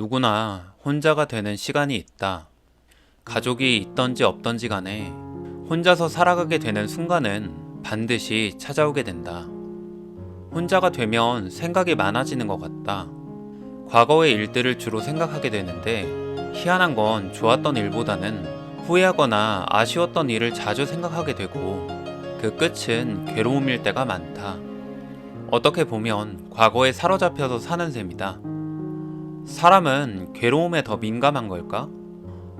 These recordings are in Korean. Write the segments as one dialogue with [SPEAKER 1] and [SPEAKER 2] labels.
[SPEAKER 1] 누구나 혼자가 되는 시간이 있다. 가족이 있던지 없던지 간에 혼자서 살아가게 되는 순간은 반드시 찾아오게 된다. 혼자가 되면 생각이 많아지는 것 같다. 과거의 일들을 주로 생각하게 되는데 희한한 건 좋았던 일보다는 후회하거나 아쉬웠던 일을 자주 생각하게 되고 그 끝은 괴로움일 때가 많다. 어떻게 보면 과거에 사로잡혀서 사는 셈이다. 사람은 괴로움에 더 민감한 걸까?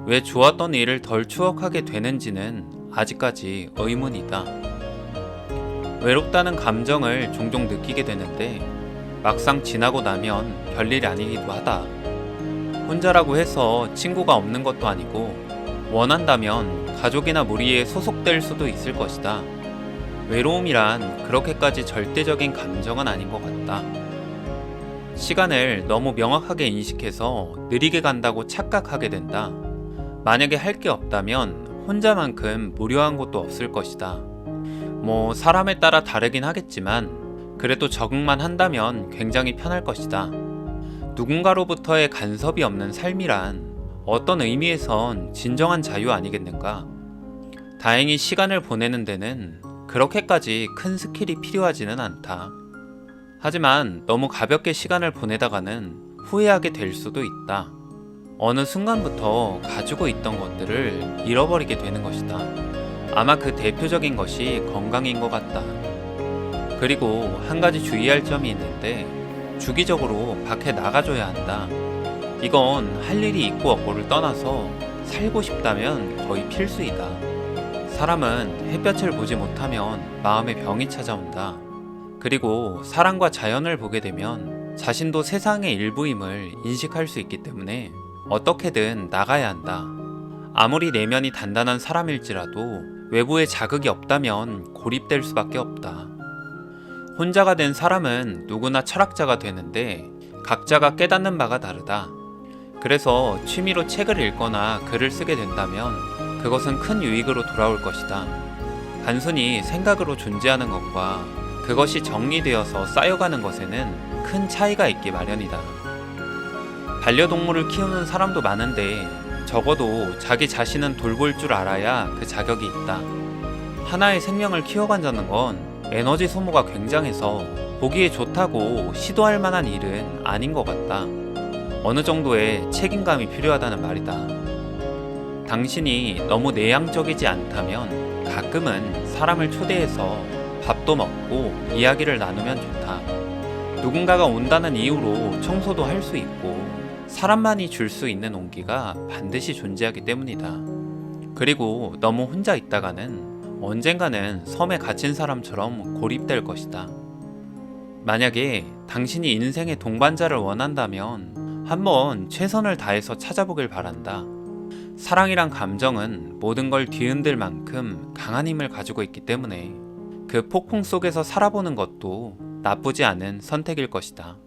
[SPEAKER 1] 왜 좋았던 일을 덜 추억하게 되는지는 아직까지 의문이다. 외롭다는 감정을 종종 느끼게 되는데 막상 지나고 나면 별일이 아니기도 하다. 혼자라고 해서 친구가 없는 것도 아니고 원한다면 가족이나 무리에 소속될 수도 있을 것이다. 외로움이란 그렇게까지 절대적인 감정은 아닌 것 같다. 시간을 너무 명확하게 인식해서 느리게 간다고 착각하게 된다. 만약에 할 게 없다면 혼자만큼 무료한 곳도 없을 것이다. 뭐, 사람에 따라 다르긴 하겠지만, 그래도 적응만 한다면 굉장히 편할 것이다. 누군가로부터의 간섭이 없는 삶이란 어떤 의미에선 진정한 자유 아니겠는가? 다행히 시간을 보내는 데는 그렇게까지 큰 스킬이 필요하지는 않다. 하지만 너무 가볍게 시간을 보내다가는 후회하게 될 수도 있다. 어느 순간부터 가지고 있던 것들을 잃어버리게 되는 것이다. 아마 그 대표적인 것이 건강인 것 같다. 그리고 한 가지 주의할 점이 있는데 주기적으로 밖에 나가줘야 한다. 이건 할 일이 있고 없고를 떠나서 살고 싶다면 거의 필수이다. 사람은 햇볕을 보지 못하면 마음에 병이 찾아온다. 그리고 사람과 자연을 보게 되면 자신도 세상의 일부임을 인식할 수 있기 때문에 어떻게든 나가야 한다. 아무리 내면이 단단한 사람일지라도 외부에 자극이 없다면 고립될 수밖에 없다. 혼자가 된 사람은 누구나 철학자가 되는데 각자가 깨닫는 바가 다르다. 그래서 취미로 책을 읽거나 글을 쓰게 된다면 그것은 큰 유익으로 돌아올 것이다. 단순히 생각으로 존재하는 것과 그것이 정리되어서 쌓여가는 것에는 큰 차이가 있기 마련이다. 반려동물을 키우는 사람도 많은데 적어도 자기 자신은 돌볼 줄 알아야 그 자격이 있다. 하나의 생명을 키워간다는 건 에너지 소모가 굉장해서 보기에 좋다고 시도할 만한 일은 아닌 것 같다. 어느 정도의 책임감이 필요하다는 말이다. 당신이 너무 내향적이지 않다면 가끔은 사람을 초대해서 밥도 먹고 이야기를 나누면 좋다. 누군가가 온다는 이유로 청소도 할 수 있고 사람만이 줄 수 있는 온기가 반드시 존재하기 때문이다. 그리고 너무 혼자 있다가는 언젠가는 섬에 갇힌 사람처럼 고립될 것이다. 만약에 당신이 인생의 동반자를 원한다면 한번 최선을 다해서 찾아보길 바란다. 사랑이란 감정은 모든 걸 뒤흔들 만큼 강한 힘을 가지고 있기 때문에 그 폭풍 속에서 살아보는 것도 나쁘지 않은 선택일 것이다.